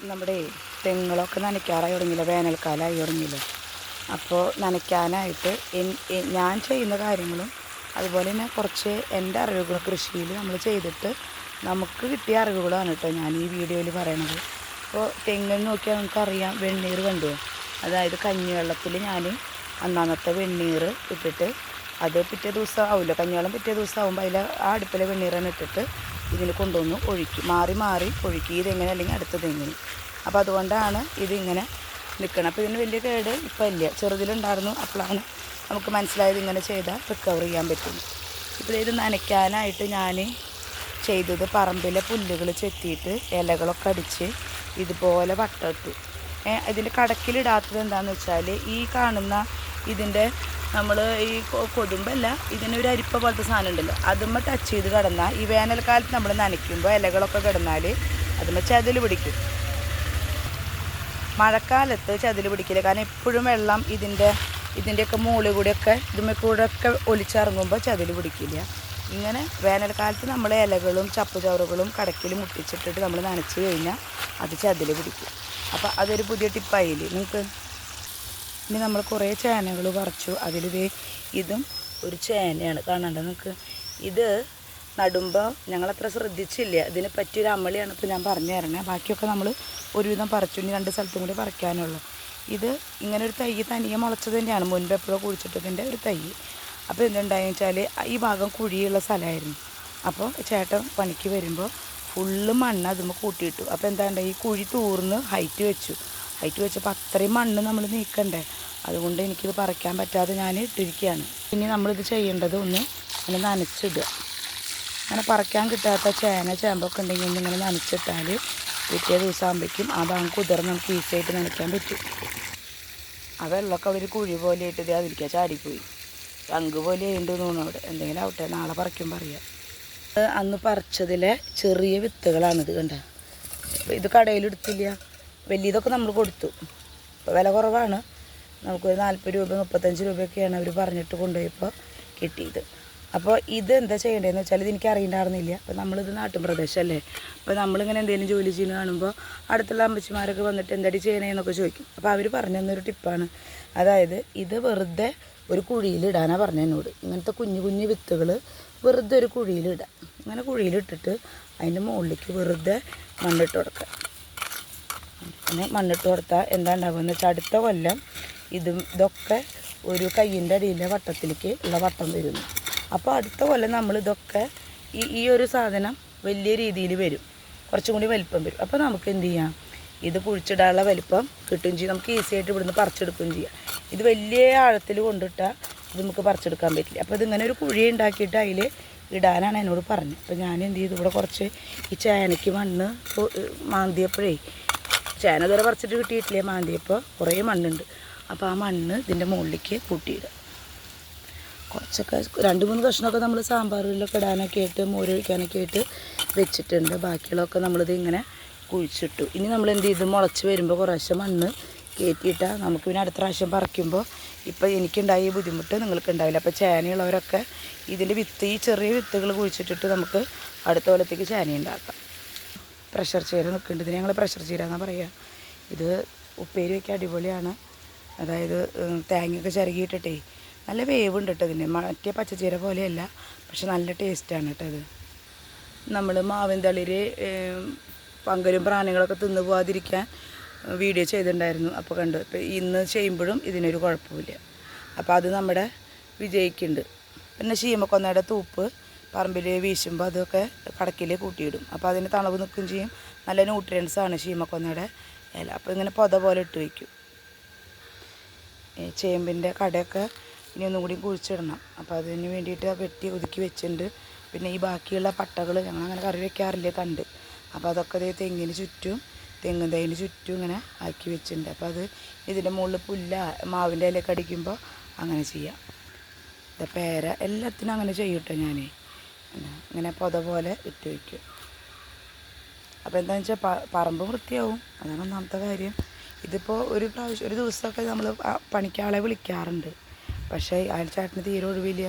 നമ്മുടെ തെങ്ങുകളൊക്കെ നനയ്ക്കാറായി തുടങ്ങിയില്ല? വേനൽക്കാലമായി തുടങ്ങിയില്ല? അപ്പോൾ നനയ്ക്കാനായിട്ട് ഞാൻ ചെയ്യുന്ന കാര്യങ്ങളും അതുപോലെ തന്നെ കുറച്ച് എന്റെ അറിവുകൾ കൃഷിയിൽ നമ്മൾ ചെയ്തിട്ട് നമുക്ക് കിട്ടിയ അറിവുകളാണ് കേട്ടോ ഞാൻ ഈ വീഡിയോയിൽ പറയണത്. അപ്പോൾ തെങ്ങിൽ നോക്കിയാൽ നമുക്കറിയാം വെണ്ണീർ കണ്ടു? അതായത് കഞ്ഞിവെള്ളത്തിൽ ഞാൻ അന്നാമത്തെ വെണ്ണീർ ഇട്ടിട്ട് അത് പിറ്റേ ദിവസം ആവില്ല കഞ്ഞിവെള്ളം പിറ്റേ ദിവസം ആകുമ്പോൾ അതിൽ ആ അടുപ്പിലെ വെണ്ണീറാണ് ഇട്ടിട്ട് ഇതിൽ കൊണ്ടുവന്ന് ഒഴിക്കും. മാറി മാറി ഒഴിക്കും. ഇതെങ്ങനെ അല്ലെങ്കിൽ അടുത്തത് എങ്ങനെ. അപ്പോൾ അതുകൊണ്ടാണ് ഇതിങ്ങനെ നിൽക്കണം അപ്പോൾ ഇതിന് വലിയ കേട് ഇപ്പം ഇല്ല. ചെറുതിലുണ്ടായിരുന്നു. അപ്പോഴാണ് നമുക്ക് മനസ്സിലായത് ഇങ്ങനെ ചെയ്താൽ റിക്കവർ ചെയ്യാൻ പറ്റും. ഇപ്പോൾ ഇത് നനയ്ക്കാനായിട്ട് ഞാൻ ചെയ്തത് പറമ്പിലെ പുല്ലുകൾ ചെത്തിയിട്ട് ഇലകളൊക്കെ അടിച്ച് ഇതുപോലെ വട്ടമിട്ടു. ഇതിന്റെ കടക്കിലിടാത്തത് എന്താണെന്ന് വെച്ചാൽ ഈ കാണുന്ന ഇതിന്റെ നമ്മൾ ഈ കൊതുമ്പല്ല ഇതിനൊരു അരിപ്പ പോലത്തെ സാധനം ഉണ്ടല്ലോ അതുമ്മ ടച്ച് ചെയ്ത് കിടന്നാൽ ഈ വേനൽക്കാലത്ത് നമ്മൾ നനയ്ക്കുമ്പോൾ ഇലകളൊക്കെ കിടന്നാൽ അതുമ്മ ചതിൽ പിടിക്കും. മഴക്കാലത്ത് ചതിൽ പിടിക്കില്ല. കാരണം എപ്പോഴും വെള്ളം ഇതിന്റെ ഇതിന്റെയൊക്കെ മുകളിൽ കൂടെയൊക്കെ ഇതുമ്മ കൂടെയൊക്കെ ഒലിച്ചിറങ്ങുമ്പോൾ ചതിൽ പിടിക്കില്ല. ഇങ്ങനെ വേനൽക്കാലത്ത് നമ്മൾ ഇലകളും ചപ്പുചവറുകളും കടക്കിൽ മുട്ടിച്ചിട്ടിട്ട് നമ്മൾ നനച്ച് കഴിഞ്ഞാൽ അത് ചതിൽ പിടിക്കും. അപ്പോൾ അതൊരു പുതിയ ടിപ്പായില്ലേ നിങ്ങൾക്ക്? ഇനി നമ്മൾ കുറേ ചേനകൾ പറിച്ചു. അതിൽ ഇതും ഒരു ചേനയാണ്. കാണണ്ട നിങ്ങൾക്ക് ഇത് നടുമ്പോൾ ഞങ്ങളത്ര ശ്രദ്ധിച്ചില്ല. ഇതിനെ പറ്റിയൊരു അമളിയാണ് ഇപ്പോൾ ഞാൻ പറഞ്ഞു തരണേ. ബാക്കിയൊക്കെ നമ്മൾ ഒരുവിധം പറിച്ചു. ഇനി രണ്ട് സ്ഥലത്തും കൂടി പറിക്കാനുള്ളൂ. ഇത് ഇങ്ങനെ ഒരു തൈ തനിയെ മുളച്ചത് തന്നെയാണ്. മുൻപ് എപ്പോഴോ കുഴിച്ചിട്ടതിന്റെ ഒരു തൈ. അപ്പോൾ എന്തുണ്ടായെന്ന് വെച്ചാൽ ഈ ഭാഗം കുഴിയുള്ള സ്ഥലമായിരുന്നു. അപ്പോൾ ചേട്ടൻ പണിക്ക് വരുമ്പോൾ ഫുള്ള് മണ്ണ് അതുമ്പോൾ കൂട്ടിയിട്ടു. അപ്പോൾ എന്താ ഈ കുഴി തൂർന്ന് ഹൈറ്റ് വെച്ചു. ഹൈറ്റ് വെച്ചപ്പോൾ അത്രയും മണ്ണ് നമ്മൾ നീക്കണ്ടേ? അതുകൊണ്ട് എനിക്കിത് പറിക്കാൻ പറ്റാതെ ഞാൻ ഇട്ടിരിക്കുകയാണ്. ഇനി നമ്മളിത് ചെയ്യേണ്ടത് ഒന്ന് ഇങ്ങനെ നനച്ചിടുക. അങ്ങനെ പറിക്കാൻ കിട്ടാത്ത ചേന ചേമ്പൊക്കെ ഉണ്ടെങ്കിൽ ഒന്നിങ്ങനെ നനച്ചിട്ടാൽ പിറ്റേ ദിവസം ആകുമ്പോഴേക്കും ആ ഭാഗം കുതിർന്ന് നമുക്ക് ഈസി ആയിട്ട് നനയ്ക്കാൻ പറ്റും. ആ വെള്ളമൊക്കെ അവർ കുഴി പോലെ ആയിട്ട് ഇത് അതിരിക്കുക ചാടിപ്പോയി. ചങ്ക് പോലെ ഉണ്ട് തോന്നുന്നു അവിടെ. എന്തെങ്കിലും ആവട്ടെ നാളെ പറിക്കും പറയാം അന്ന് പറിച്ചതിലെ ചെറിയ വിത്തുകളാണിത് കണ്ട? ഇത് കടയിലെടുത്തില്ല. വലിയതൊക്കെ നമ്മൾ കൊടുത്തു. ഇപ്പോൾ വില കുറവാണ്. നമുക്കൊരു നാൽപ്പത് രൂപ മുപ്പത്തഞ്ച് രൂപയൊക്കെയാണ് അവർ പറഞ്ഞിട്ട് കൊണ്ടുപോയപ്പോൾ കിട്ടിയത്. അപ്പോൾ ഇത് എന്താ ചെയ്യേണ്ടതെന്ന് വെച്ചാൽ ഇത് എനിക്ക് അറിയണ്ടായിരുന്നില്ല. അപ്പോൾ നമ്മളിത് നാട്ടിൻ പ്രദേശമല്ലേ അപ്പോൾ നമ്മളിങ്ങനെ എന്തെങ്കിലും ജോലി ചെയ്യുന്ന കാണുമ്പോൾ അടുത്തുള്ള അമ്മച്ചിമാരൊക്കെ വന്നിട്ട് എന്താടി ചെയ്യണേന്നൊക്കെ ചോദിക്കും. അപ്പോൾ അവർ പറഞ്ഞു തന്നൊരു ടിപ്പാണ്. അതായത് ഇത് വെറുതെ ഒരു കുഴിയിലിടാനാണ് പറഞ്ഞു എന്നോട്. ഇങ്ങനത്തെ കുഞ്ഞു കുഞ്ഞു വിത്തുകൾ വെറുതെ ഒരു കുഴിയിലിടാം അങ്ങനെ കുഴിയിലിട്ടിട്ട് അതിന്റെ മുകളിലേക്ക് വെറുതെ മണ്ണിട്ട് കൊടുക്കുക. അങ്ങനെ മണ്ണിട്ട് കൊടുത്താൽ എന്താ ഉണ്ടാവുക വെച്ചാൽ അടുത്ത കൊല്ലം ഇതും ഇതൊക്കെ ഒരു കയ്യിന്റെ അടിയിലെ വട്ടത്തിലേക്ക് ഉള്ള വട്ടം വരുന്നു അപ്പോൾ അടുത്ത കൊല്ലം നമ്മൾ ഇതൊക്കെ ഈ ഈ ഒരു സാധനം വലിയ രീതിയിൽ വരും. കുറച്ചും കൂടി വലിപ്പം വരും. അപ്പോൾ നമുക്ക് എന്ത് ചെയ്യാം? ഇത് കുഴിച്ചിടാനുള്ള വലിപ്പം കിട്ടുകയും ചെയ്യും. നമുക്ക് ഈസി ആയിട്ട് ഇവിടുന്ന് പറിച്ചെടുക്കുകയും ചെയ്യാം. ഇത് വലിയ ആഴത്തിൽ കൊണ്ടിട്ടാൽ ഇത് നമുക്ക് പറിച്ചെടുക്കാൻ പറ്റില്ല. അപ്പോൾ ഇതിങ്ങനെ ഒരു കുഴി ഉണ്ടാക്കിയിട്ട് അതിൽ ഇടാനാണ് എന്നോട് പറഞ്ഞത്. അപ്പോൾ ഞാൻ എന്ത് ചെയ്തു? ഇവിടെ കുറച്ച് ഈ ചേനയ്ക്ക് മണ്ണ് മാന്തിയപ്പോഴേ ചേന ഇതുവരെ പറിച്ചിട്ട് കിട്ടിയിട്ടില്ലേ മാന്തിയപ്പോൾ കുറേ മണ്ണുണ്ട്. അപ്പോൾ ആ മണ്ണ് ഇതിന്റെ മുകളിലേക്ക് കൂട്ടിയിടുക. കുറച്ചൊക്കെ രണ്ട് മൂന്ന് കഷ്ണമൊക്കെ നമ്മൾ സാമ്പാറിലൊക്കെ ഇടാനൊക്കെ ആയിട്ട് മോരൊഴിക്കാനൊക്കെ ആയിട്ട് വെച്ചിട്ടുണ്ട്. ബാക്കിയുള്ളതൊക്കെ നമ്മളിത് ഇങ്ങനെ കുഴിച്ചിട്ടു. ഇനി നമ്മൾ എന്ത് ചെയ്ത് മുളച്ച് വരുമ്പോൾ കുറേശ്ശെ മണ്ണ് കയറ്റിയിട്ടാൽ നമുക്ക് പിന്നെ അടുത്ത പ്രാവശ്യം പറിക്കുമ്പോൾ ഇപ്പോൾ എനിക്കുണ്ടായ ബുദ്ധിമുട്ട് നിങ്ങൾക്ക് ഉണ്ടാവില്ല അപ്പോൾ ചേനയുള്ളവരൊക്കെ ഇതിന്റെ വിത്ത് ഈ ചെറിയ വിത്തുകൾ കുഴിച്ചിട്ടിട്ട് നമുക്ക് അടുത്ത കൊല്ലത്തേക്ക് ചേന ഉണ്ടാക്കാം പ്രഷർ ചീര നിൽക്കുന്നുണ്ട്. ഇതിന് ഞങ്ങൾ പ്രഷർ ചീര എന്നാണ് പറയുക ഇത് ഉപ്പേരി വയ്ക്കാൻ അടിപൊളിയാണ്. അതായത് തേങ്ങയൊക്കെ ചിരകിയിട്ടിട്ടേ നല്ല ഉണ്ട് കേട്ടോ ഇതിന്. മറ്റേ പച്ചച്ചീര പോലെയല്ല പക്ഷെ നല്ല ടേസ്റ്റാണ് കേട്ടോ ഇത്. നമ്മൾ മാവിൻ തളിര് പങ്കരും പ്രാണികളൊക്കെ തിന്നു പോകാതിരിക്കാൻ വീഡിയോ ചെയ്തിട്ടുണ്ടായിരുന്നു. അപ്പോൾ കണ്ടു. ഇപ്പോൾ ഇന്ന് ചെയ്യുമ്പോഴും ഇതിനൊരു കുഴപ്പമില്ല അപ്പോൾ അത് നമ്മുടെ വിജയിക്കുന്നുണ്ട്. പിന്നെ ശീമക്കൊന്നയുടെ തൂപ്പ്. പറമ്പിൽ വീശുമ്പോൾ അതൊക്കെ കടക്കിൽ കൂട്ടിയിടും. അപ്പോൾ അതിന് തണവ് നിൽക്കുകയും ചെയ്യും. നല്ല ന്യൂട്രിയൻസ് ആണ് ശീമക്കൊന്നയുടെ ഇല. അപ്പോൾ ഇങ്ങനെ പൊത പോലെ ഇട്ട് വയ്ക്കും ഈ ചേമ്പിന്റെ കടയൊക്കെ ഇനി ഒന്നും കൂടി കുഴിച്ചിടണം. അപ്പോൾ അതിന് വേണ്ടിയിട്ട് വെട്ടി ഒതുക്കി വെച്ചിട്ടുണ്ട്. പിന്നെ ഈ ബാക്കിയുള്ള പട്ടകൾ ഞങ്ങൾ അങ്ങനെ കറി വെക്കാറില്ല തണ്ട് അപ്പോൾ അതൊക്കെ അതേ തെങ്ങിന് ചുറ്റും തെങ്ങും തൈന് ചുറ്റും ഇങ്ങനെ ആക്കി വെച്ചിട്ടുണ്ട്. അപ്പോൾ അത് ഇതിന്റെ മുകളിൽ പുല്ല മാവിന്റെ ഇലയൊക്കെ അടിക്കുമ്പോൾ അങ്ങനെ ചെയ്യാം. ഇതാ പേര എല്ലാത്തിനും അങ്ങനെ ചെയ്യട്ടോ ഞാൻ ഇങ്ങനെ പൊത പോലെ ഇട്ട് വയ്ക്കും. അപ്പോൾ എന്താണെന്ന് വെച്ചാൽ പറമ്പ് വൃത്തിയാവും. അതാണ് ഒന്നാമത്തെ കാര്യം. ഇതിപ്പോൾ ഒരു പ്രാവശ്യം ഒരു ദിവസമൊക്കെ നമ്മൾ പണിക്കാളെ വിളിക്കാറുണ്ട്. പക്ഷേ അയാൾ ചാട്ടിന് തീരെ ഒഴിവില്ല.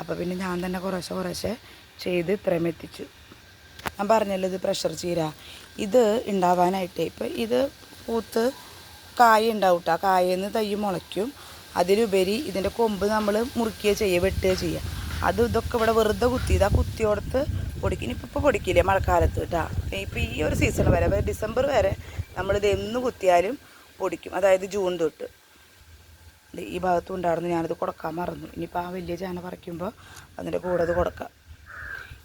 അപ്പോൾ പിന്നെ ഞാൻ തന്നെ കുറേശ്ശെ കുറേശ്ശെ ചെയ്ത് ഇത്രയും എത്തിച്ചു. ഞാൻ പറഞ്ഞല്ലോ ഇത് പ്രഷർ ചീര. ഇത് ഉണ്ടാവാനായിട്ട് ഇപ്പം ഇത് പൂത്ത് കായ ഉണ്ടാവും കേട്ടോ കായയിൽ നിന്ന് മുളയ്ക്കും. അതിലുപരി ഇതിന്റെ കൊമ്പ് നമ്മൾ മുറിക്കുക ചെയ്യുക വെട്ടുക ചെയ്യുക അത് ഇതൊക്കെ ഇവിടെ വെറുതെ കുത്തി ഇതാ കുത്തി കുത്തിയോടത്ത് പൊടിക്കും. ഇനിയിപ്പോൾ ഇപ്പോൾ പൊടിക്കില്ലേ മഴക്കാലത്ത് കേട്ടോ. ഇപ്പം ഈ ഒരു സീസൺ വരെ ഡിസംബർ വരെ നമ്മളിത് എന്ന് കുത്തിയാലും പൊടിക്കും. അതായത് ജൂൺ തൊട്ട്. ഈ ഭാഗത്തും ഉണ്ടായിരുന്നു. ഞാനത് കൊടുക്കാൻ മറന്നു. ഇനിയിപ്പോൾ ആ വലിയ ചാന പറിക്കുമ്പോൾ അതിന്റെ കൂടെ അത് കൊടുക്കാം.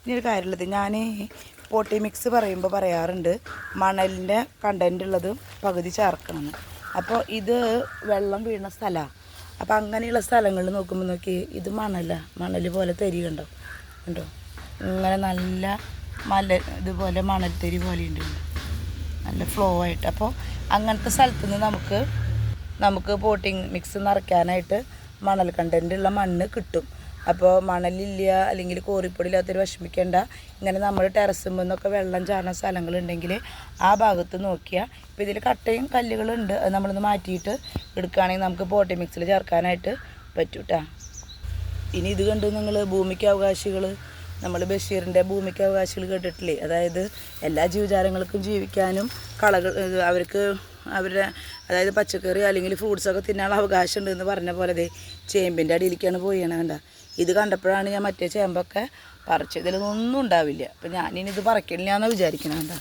ഇനി ഒരു കാര്യമുള്ളത് ഞാൻ പോട്ടി മിക്സ് പറയുമ്പോൾ പറയാറുണ്ട് മണലിന്റെ കണ്ടന്റ് ഉള്ളത് പകുതി ചേർക്കണമെന്ന് അപ്പോൾ ഇത് വെള്ളം വീണ സ്ഥലമാണ് അപ്പോൾ അങ്ങനെയുള്ള സ്ഥലങ്ങളിൽ നോക്കുമ്പോൾ നോക്കി ഇത് മണല മണൽ പോലെ തരി കണ്ടോ? കണ്ടോ? ഇങ്ങനെ നല്ല മല ഇതുപോലെ മണൽത്തരി പോലെ ഉണ്ട്. നല്ല ഫ്ലോ ആയിട്ട്. അപ്പോൾ അങ്ങനത്തെ സ്ഥലത്ത് നിന്ന് നമുക്ക് നമുക്ക് പോട്ടിങ് മിക്സ് നിറയ്ക്കാനായിട്ട് മണൽ കണ്ടന്റ് ഉള്ള മണ്ണ് കിട്ടും. അപ്പോൾ മണലില്ല അല്ലെങ്കിൽ കോറിപ്പൊടി ഇല്ലാത്തൊരു വിഷമിക്കേണ്ട. ഇങ്ങനെ നമ്മൾ ടെറസും നിന്നൊക്കെ വെള്ളം ചാടുന്ന സ്ഥലങ്ങളുണ്ടെങ്കിൽ ആ ഭാഗത്ത് നോക്കിയാൽ ഇപ്പോൾ ഇതിൽ കട്ടയും കല്ലുകളും ഉണ്ട്. അത് നമ്മളൊന്ന് മാറ്റിയിട്ട് എടുക്കുകയാണെങ്കിൽ നമുക്ക് പോട്ടി മിക്സിൽ ചേർക്കാനായിട്ട് പറ്റും കേട്ടോ ഇനി ഇത് കണ്ട് നിങ്ങൾ ഭൂമിക്ക് അവകാശികൾ നമ്മൾ ബഷീറിന്റെ ഭൂമിക്ക് അവകാശികൾ കേട്ടിട്ടില്ലേ? അതായത് എല്ലാ ജീവജാലങ്ങൾക്കും ജീവിക്കാനും കളകൾ അവർക്ക് അവരുടെ അതായത് പച്ചക്കറി അല്ലെങ്കിൽ ഫ്രൂട്ട്സൊക്കെ തിന്നാനുള്ള അവകാശം ഉണ്ടെന്ന് പറഞ്ഞ പോലെ ചേമ്പിന്റെ അടിയിലേക്കാണ് പോയി കണ്ട. ഇത് കണ്ടപ്പോഴാണ് ഞാൻ മറ്റേ ചേമ്പൊക്കെ പറിച്ചത്. ഇതിലൊന്നും ഉണ്ടാവില്ല. അപ്പം ഞാനിനി ഇത് പറിക്കണില്ല എന്നാണ് വിചാരിക്കണം എന്താ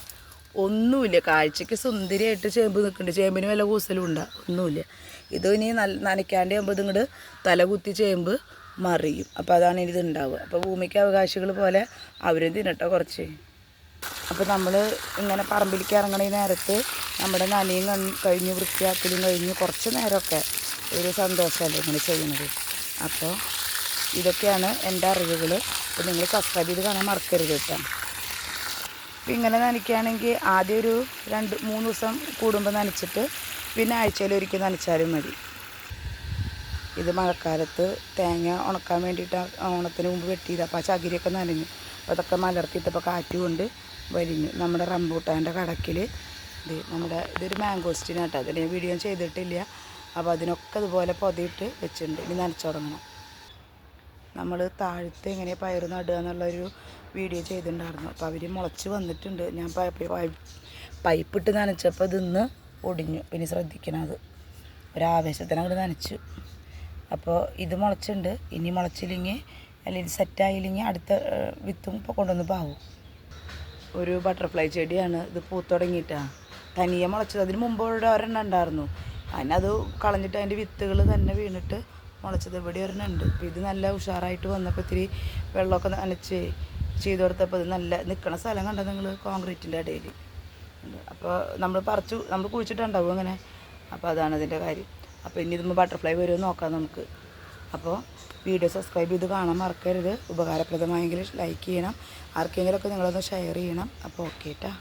ഒന്നുമില്ല. കാഴ്ചയ്ക്ക് സുന്ദരിയായിട്ട് ചേമ്പ് നിൽക്കുന്നുണ്ട്. ചേമ്പിന് വല്ല കൂസലും ഉണ്ടാ. ഒന്നുമില്ല. ഇത് ഇനി നല്ല നനയ്ക്കാണ്ട് ആകുമ്പോൾ ഇതിങ്ങോട്ട് തല കുത്തി ചേമ്പ് മറിയും. അപ്പോൾ അതാണ് ഇത് ഉണ്ടാവുക. അപ്പോൾ ഭൂമിക്ക് അവകാശികൾ പോലെ അവരും തിന്നട്ടെ കുറച്ച്. അപ്പോൾ നമ്മൾ ഇങ്ങനെ പറമ്പിലേക്ക് ഇറങ്ങണ നേരത്ത് നമ്മുടെ നനയും കഴിഞ്ഞ് വൃത്തിയാക്കലും കഴിഞ്ഞ് കുറച്ച് നേരമൊക്കെ ഒരു സന്തോഷമല്ലേ ഇങ്ങനെ ചെയ്യുന്നത്? അപ്പോൾ ഇതൊക്കെയാണ് എന്റെ അറിവുകൾ. അപ്പോൾ നിങ്ങൾ സബ്സ്ക്രൈബ് ചെയ്ത് കാണാൻ മറക്കരുത് കേട്ടോ. അപ്പം ഇങ്ങനെ നനയ്ക്കുകയാണെങ്കിൽ ആദ്യം ഒരു രണ്ട് മൂന്ന് ദിവസം കൂടുമ്പോൾ നനച്ചിട്ട് പിന്നെ ആഴ്ചയിൽ ഒരിക്കൽ നനച്ചാലും മതി. ഇത് മഴക്കാലത്ത് തേങ്ങ ഉണക്കാൻ വേണ്ടിയിട്ട് ഓണത്തിന് മുമ്പ് വെട്ടിയത് അപ്പോൾ ആ ചകിരിയൊക്കെ നനഞ്ഞു. അപ്പോൾ അതൊക്കെ മലർത്തിയിട്ടപ്പോൾ കാറ്റ് കൊണ്ട് വലിഞ്ഞു. നമ്മുടെ റംബൂട്ടാന്റെ കടക്കിൽ ഇത് നമ്മുടെ ഇതൊരു മാങ്കോസ്റ്റിനാട്ടോ അതിന് വീഡിയോ ചെയ്തിട്ടില്ല. അപ്പോൾ അതിനൊക്കെ ഇതുപോലെ പൊതിയിട്ട് വെച്ചിട്ടുണ്ട്. ഇനി നനച്ചു തുടങ്ങണം. നമ്മൾ താഴത്തെ എങ്ങനെ പയർ നടുക എന്നുള്ളൊരു വീഡിയോ ചെയ്തിട്ടുണ്ടായിരുന്നു. അപ്പോൾ അവർ മുളച്ച് വന്നിട്ടുണ്ട്. ഞാൻ പൈപ്പ് പൈപ്പ് പൈപ്പിട്ട് നനച്ചപ്പോൾ ഇതിന്ന് ഒടിഞ്ഞു. പിന്നെ ശ്രദ്ധിക്കണത് ഒരാവേശത്തിന് അങ്ങോട്ട് നനച്ചു. അപ്പോൾ ഇത് മുളച്ചുണ്ട് ഇനി മുളച്ചില്ലെങ്കിൽ അല്ലെങ്കിൽ സെറ്റായില്ലെങ്കിൽ അടുത്ത വിത്തും ഇപ്പോൾ കൊണ്ടുവന്ന് പാവും. ഒരു ബട്ടർഫ്ലൈ ചെടിയാണ്. ഇത് പൂത്തുടങ്ങിയിട്ടാണ് തനിയെ മുളച്ചത്. അതിന് മുമ്പ് ഒരെണ്ണം ഉണ്ടായിരുന്നു. അതിനത് കളഞ്ഞിട്ട് അതിന്റെ വിത്തുകൾ തന്നെ വീണിട്ട് മുളച്ചത്. ഇവിടെ ഒരെണ്ണുണ്ട് അപ്പോൾ ഇത് നല്ല ഉഷാറായിട്ട് വന്നപ്പോൾ ഇത്തിരി വെള്ളമൊക്കെ നനച്ച് ചെയ്ത് കൊടുത്തപ്പോൾ ഇത് നല്ല നിൽക്കണ സ്ഥലം കണ്ടത് നിങ്ങൾ കോൺക്രീറ്റിന്റെ ഇടയിൽ അപ്പോൾ നമ്മൾ പറിച്ചു നമ്മൾ കുഴിച്ചിട്ടുണ്ടാവും അങ്ങനെ. അപ്പോൾ അതാണ് അതിന്റെ കാര്യം. അപ്പോൾ ഇനി ഇതുമ്പോൾ ബട്ടർഫ്ലൈ വരുമോ നോക്കാം നമുക്ക്. അപ്പോൾ വീഡിയോ സബ്സ്ക്രൈബ് ചെയ്ത് കാണാൻ മറക്കരുത്. ഉപകാരപ്രദമായെങ്കിൽ ലൈക്ക് ചെയ്യണം. ആർക്കെങ്കിലുമൊക്കെ നിങ്ങളൊന്ന് ഷെയർ ചെയ്യണം. അപ്പോൾ ഓക്കെ കേട്ടോ